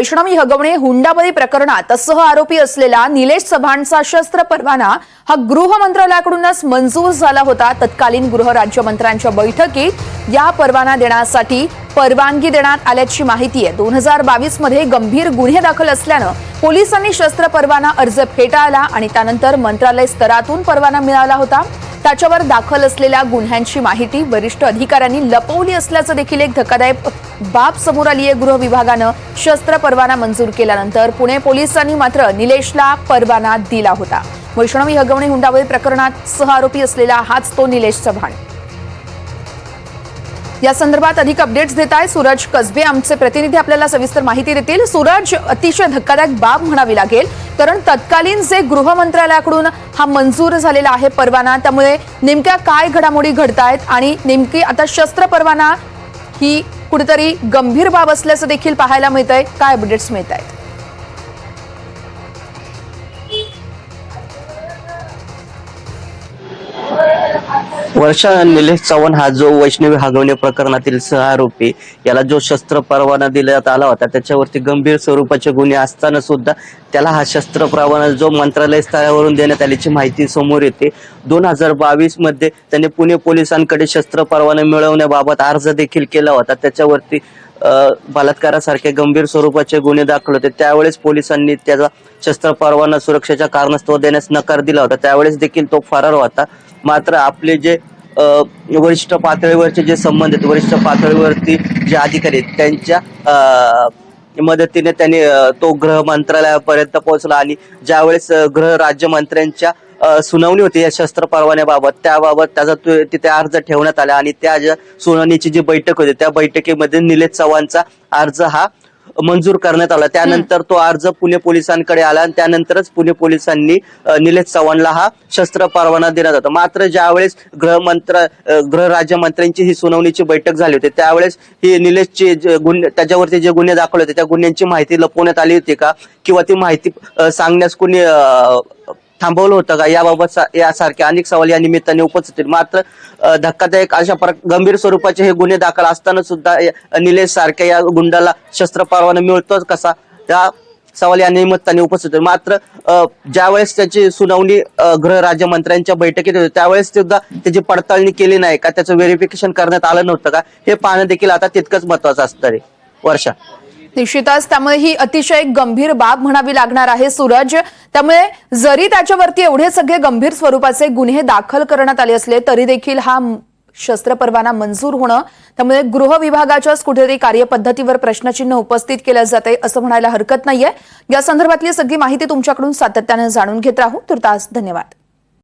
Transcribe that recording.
वैष्णवी हगवणे हुंडाबळी प्रकरणात सह आरोपी असलेला निलेश चव्हाणचा शस्त्र परवाना हा गृह मंत्रालयाकडूनच मंजूर झाला होता. तत्कालीन गृह राज्यमंत्र्यांच्या बैठकीत या परवाना देण्यासाठी परवानगी देण्यात आल्याची माहिती आहे. दोन हजार बावीसमध्ये गंभीर गुन्हे दाखल असल्यानं पोलिसांनी शस्त्र परवाना अर्ज फेटाळला आणि त्यानंतर मंत्रालय स्तरातून परवाना मिळाला होता. त्याच्यावर दाखल असलेल्या गुन्ह्यांची माहिती वरिष्ठ अधिकाऱ्यांनी लपवली असल्याचं देखील एक धक्कादायक बाब समोर आली आहे. गृह विभागानं शस्त्र परवाना मंजूर केल्यानंतर पुणे पोलिसांनी मात्र निलेशला परवाना दिला होता. वैष्णवी हगवणे हुंडावळी प्रकरणात सह आरोपी असलेला हाच तो निलेश चव्हाण. या संदर्भात अधिक अपडेट्स देत आहे सूरज कसबे आमचे प्रतिनिधी आपल्याला सविस्तर माहिती देतील. सूरज अतिशय धक्कादायक बाब म्हणावी लागेल. कारण तत्कालीन जे गृहमंत्रालयाकडून हा मंजूर झालेला आहे परवाना त्यामुळे नेमक्या काय घडामोडी घडतायत आणि नेमकी आता शस्त्र परवाना ही कुठेतरी गंभीर बाब असल्याचं देखील पाहायला मिळत आहे काय अपडेट्स मिळत आहेत वर्षा निलेश चव्हाण हा जो वैष्णवी हागवणे प्रकरणातील सह आरोपी याला जो शस्त्र परवाना दिल्यात आला होता त्याच्यावरती गंभीर स्वरूपाचे गुन्हे असताना सुद्धा त्याला हा शस्त्र परवाना जो मंत्रालय स्तरावरून देण्यात आल्याची माहिती समोर येते. दोन हजार बावीसमध्ये त्याने पुणे पोलिसांकडे शस्त्र परवाना मिळवण्याबाबत अर्ज देखील केला होता. त्याच्यावरती बलात्कारासारखे गंभीर स्वरूपाचे गुन्हे दाखल होते. त्यावेळेस पोलिसांनी त्याचा शस्त्र परवाना सुरक्षेच्या कारणास्तव देण्यास नकार दिला होता. त्यावेळेस देखील तो फरार होता. मात्र आपले जे वरिष्ठ पातळीवरचे जे संबंध आहेत वरिष्ठ पातळीवरती जे अधिकारी आहेत त्यांच्या मदतीने त्यांनी तो गृह मंत्रालयापर्यंत पोहोचला आणि ज्यावेळेस गृह राज्यमंत्र्यांच्या सुनावणी होती या शस्त्र परवान्याबाबत त्याबाबत त्याचा तिथे अर्ज ठेवण्यात आला आणि त्या ज्या सुनावणीची जी बैठक होती त्या बैठकीमध्ये निलेश चव्हाणचा अर्ज हा मंजूर करण्यात आला. त्यानंतर तो अर्ज पुणे पोलिसांकडे आला आणि त्यानंतरच पुणे पोलिसांनी निलेश चव्हाणला हा शस्त्र परवाना देण्यात होता मात्र ज्यावेळेस गृहमंत्र गृह राज्यमंत्र्यांची ही सुनावणीची बैठक झाली होती त्यावेळेस ही निलेशचे जे गुन्हे त्याच्यावरती जे गुन्हे दाखवले होते त्या गुन्ह्यांची माहिती लपवण्यात आली होती का? किंवा ती माहिती सांगण्यास कोणी थांबवलं होतं का? याबाबत यासारख्या यासारखे अनेक सवाल या निमित्ताने उपस्थित मात्र धक्कादायक अशा गंभीर स्वरूपाचे हे गुन्हे दाखल असताना सुद्धा निलेश सारख्या या गुंडाला शस्त्र परवाना मिळतोच कसा? त्या सवाल या निमित्ताने उपस्थित मात्र ज्यावेळेस त्याची सुनावणी गृह राज्यमंत्र्यांच्या बैठकीत होती त्यावेळेस सुद्धा त्याची पडताळणी केली नाही का? त्याचं व्हेरिफिकेशन करण्यात आलं नव्हतं का? हे पाहणं देखील आता तितकंच महत्वाचं असतं रे. वर्षा. निश्चितच त्यामुळे ही अतिशय गंभीर बाब म्हणावी लागणार आहे सूरज. त्यामुळे जरी त्याच्यावरती एवढे सगळे गंभीर स्वरूपाचे गुन्हे दाखल करण्यात आले असले तरी देखील हा शस्त्र परवाना मंजूर होणं त्यामुळे गृह विभागाच्याच कुठेतरी कार्यपद्धतीवर प्रश्नचिन्ह उपस्थित केलं जात आहे असं म्हणायला हरकत नाहीये. या संदर्भातली सगळी माहिती तुमच्याकडून सातत्यानं जाणून घेत राहू. तुर्तास धन्यवाद.